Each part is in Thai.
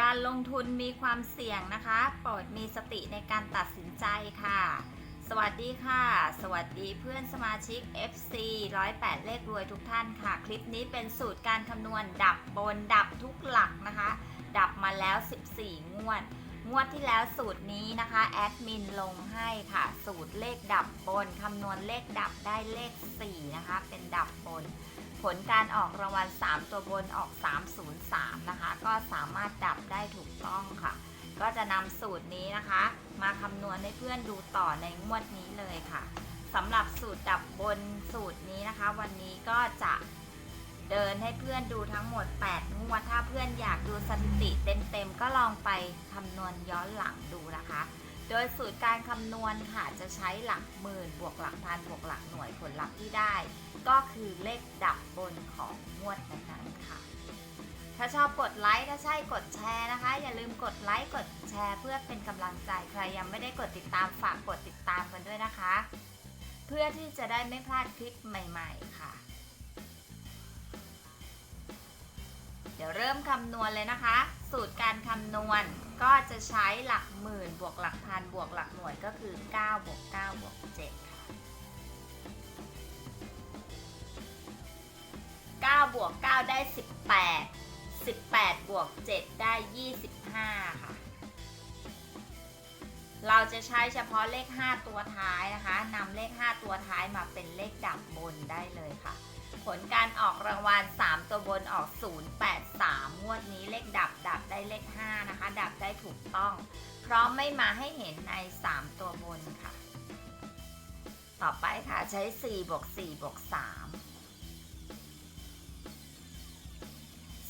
การลงทุนมีความเสี่ยงนะคะ โปรดมีสติในการตัดสินใจค่ะ สวัสดีค่ะ สวัสดีเพื่อนสมาชิก FC 108 เลขรวยทุกท่านค่ะ คลิปนี้เป็นสูตรการคำนวณดับบนดับทุกหลักนะคะ ดับมาแล้ว 14 งวด งวดที่แล้วสูตรนี้นะคะแอดมินลงให้ค่ะ สูตรเลขดับบนคำนวณเลขดับได้เลข 4 นะคะ เป็นดับบน ผลการออกรางวัล 3 ตัวบนออก 303 นะคะ ก็สามารถดับได้ถูกต้องค่ะ ก็จะนำสูตรนี้นะคะ มาคำนวณให้เพื่อนดูต่อในงวดนี้เลยค่ะสำหรับสูตรดับบนสูตรนี้นะคะ วันนี้ก็จะ เดินให้เพื่อนดูทั้งหมด 8 งวด ถ้าเพื่อนอยากดูสถิติเต็มๆ ก็ลองไปคำนวณย้อนหลังดูนะคะ โดยสูตรการคำนวณค่ะจะใช้หลักหมื่นบวกหลักพันบวกหลักหน่วยผลลัพธ์ที่ได้ ก็คือเลขดับบนของงวดนั้นๆค่ะ ถ้าชอบกดไลค์ถ้าใช่กดแชร์นะคะ อย่าลืมกดไลค์กดแชร์เพื่อเป็นกำลังใจใครยังไม่ได้กดติดตามฝากกดติดตามกันด้วยนะคะ เพื่อที่จะได้ไม่พลาดคลิปใหม่ ๆ ค่ะ เดี๋ยวเริ่มคำนวณเลยนะคะ สูตรการคำนวณก็จะใช้หลักหมื่นบวกหลักพันบวกหลักหน่วยก็คือ9บวก9บวก7ค่ะ9บวก9ได้ 18 18บวก7ได้ 25 ค่ะ เราจะใช้เฉพาะเลข 5 ตัวท้ายนะคะนำเลข 5 ตัวท้ายมาเป็นเลขดับบนได้เลยค่ะ ผลการออกรางวัล 3 ตัวบนออก 083 งวดนี้เลขดับดับได้เลข 5 นะคะ ดับได้ถูกต้องเพราะไม่มาให้เห็นใน 3 ตัวบนค่ะ ต่อไปค่ะใช้ 4 บวก 4 บวก 3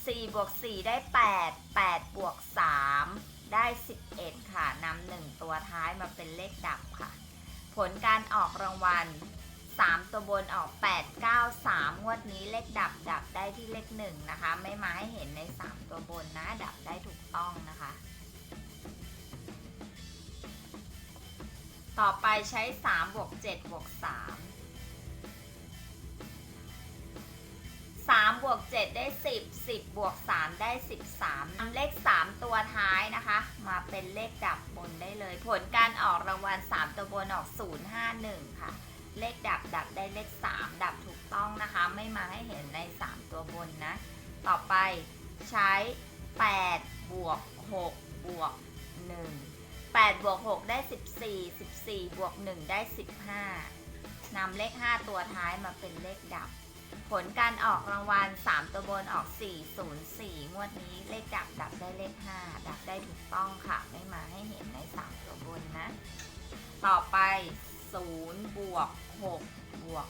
4 บวก 4 ได้ 8 8 บวก 3 ได้ 11 ค่ะนำหนึ่งตัวท้ายมาเป็นเลขดับค่ะ ผลการออกรางวัล 3 ตัวบนออก 8 9 3 งวดนี้เลขดับดับได้ที่เลข1นะคะ ไม่มาให้เห็นใน 3 ตัวบนนะ ดับได้ถูกต้องนะคะ ต่อไปใช้ 3 บวก 7 บวก 3 3 บวก 7 ได้ 10 10 บวก 3 ได้ 13นำเลข 3 ตัวท้ายนะคะ มาเป็นเลขดับบนได้เลย ผลการออกรางวัล 3 ตัวบนออก 051 ค่ะ เลขดับดับได้เลข 3 ดับถูกต้องนะคะ ไม่มาให้เห็นใน 3 ตัวบนนะ ต่อไปใช้ 8 บวก 6 บวก 1 8 บวก 6 ได้ 14 14 บวก 1 ได้ 15นำเลข 5 ตัวท้ายมาเป็นเลขดับ ผลการออกรางวัล 3 ตัวบนออก 404 งวดนี้เลขดับดับได้เลข 5 ดับได้ถูกต้องค่ะ ไม่มาให้เห็นใน 3 ตัวบนนะ ต่อไป 0 วก6บวก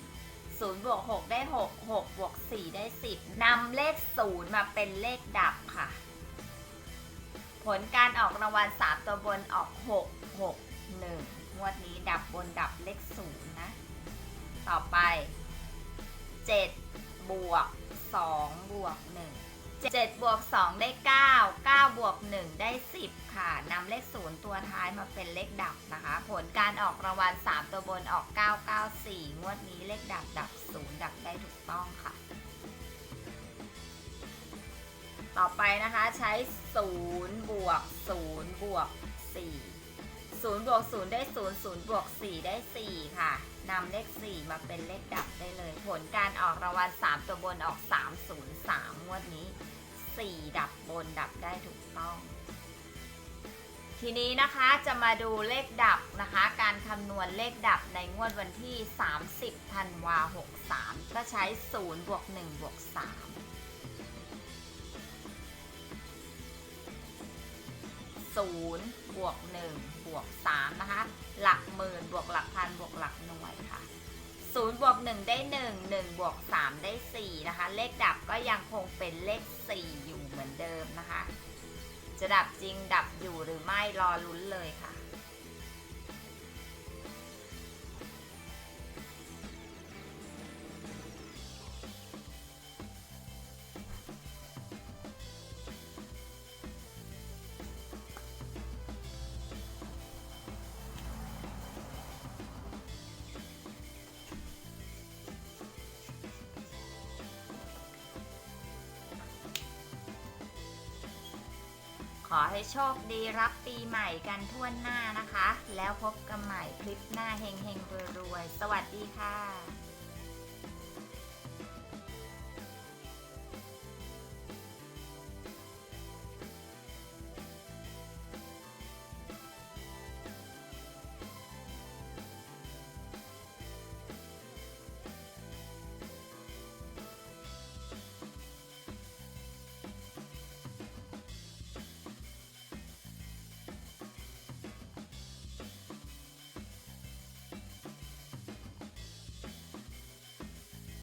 4 0บวก6ได้ 6 6บวก4ได้ 10นำเลข 0 มาเป็นเลขดับค่ะ ผลการออกรางวัล3ตัวบนออก 6 6 1งวดนี้ดับบนดับเลข 0 นะ ต่อไป 7 บวก 2 บวก 1 7 บวก 2 ได้ 9 9 บวก 1 ได้ 10 ค่ะนำเลข 0 ตัวท้ายมาเป็นเลขดับนะคะ ผลการออกรางวัล 3 ตัวบนออก 994 งวดนี้เลขดับดับ 0 ดับได้ถูกต้องค่ะ ต่อไปนะคะใช้ 0 บวก 0 บวก 4 0บวก0ได้ 0 0บวก4ได้ 4 ค่ะนำเลข 4 มาเป็นเลขดับได้เลย ผลการออกรางวัล3ตัวบนออก 303งวดนี้ 4 ดับบนดับได้ถูกต้อง ทีนี้นะคะจะมาดูเลขดับนะคะ การคำนวณเลขดับในงวดวันที่ 30ธันวา63 ก็ใช้ 0 บวก 1 บวก3ศูนย์บวกหนึ่ง วกสามนะคะ หลักหมื่นบวกหลักพันบวกหลักหน่วยค่ะศูนย์บวกหนึ่งได้หนึ่งหนึ่งบวกสามได้สี่นะคะ เลขดับก็ยังคงเป็นเลขสี่อยู่เหมือนเดิมนะคะ จะดับจริงดับอยู่หรือไม่รอลุ้นเลยค่ะ อให้โชคดีรับปีใหม่กันทั่วหน้านะคะ แล้วพบกันใหม่คลิปหน้าเฮงเฮงรวยๆ สวัสดีค่ะ